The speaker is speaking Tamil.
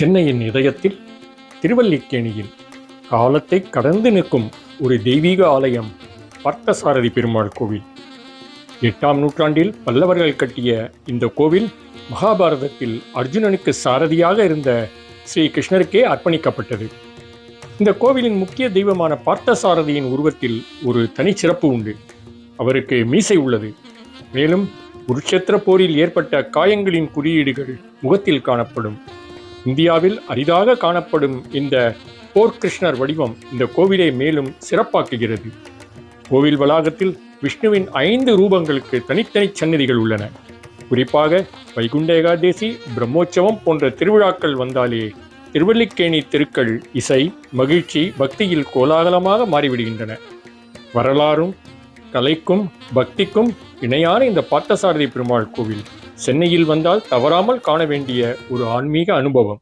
சென்னையின் இதயத்தில் திருவல்லிக்கேணியில் காலத்தை கடந்து நிற்கும் ஒரு தெய்வீக ஆலயம் பார்த்தசாரதி பெருமாள் கோவில். எட்டாம் நூற்றாண்டில் பல்லவர்கள் கட்டிய இந்த கோவில் மகாபாரதத்தில் அர்ஜுனனுக்கு சாரதியாக இருந்த ஸ்ரீ கிருஷ்ணருக்கே அர்ப்பணிக்கப்பட்டது. இந்த கோவிலின் முக்கிய தெய்வமான பார்த்தசாரதியின் உருவத்தில் ஒரு தனிச்சிறப்பு உண்டு. அவருக்கு மீசை உள்ளது. மேலும் குருட்சேத்திர போரில் ஏற்பட்ட காயங்களின் குறியீடுகள் முகத்தில் காணப்படும். இந்தியாவில் அரிதாக காணப்படும் இந்த போர்கிருஷ்ணர் வடிவம் இந்த கோவிலை மேலும் சிறப்பாக்குகிறது. கோவில் வளாகத்தில் விஷ்ணுவின் ஐந்து ரூபங்களுக்கு தனித்தனி சன்னதிகள் உள்ளன. குறிப்பாக வைகுண்ட ஏகாதேசி பிரம்மோற்சவம் போன்ற திருவிழாக்கள் வந்தாலே திருவல்லிக்கேணி தெருக்கள் இசை மகிழ்ச்சி பக்தியில் கோலாகலமாக மாறிவிடுகின்றன. வரலாறும் கலைக்கும் பக்திக்கும் இணையான இந்த பார்த்தசாரதி பெருமாள் கோவில். சென்னையில் வந்தால் தவறாமல் காண வேண்டிய ஒரு ஆன்மீக அனுபவம்.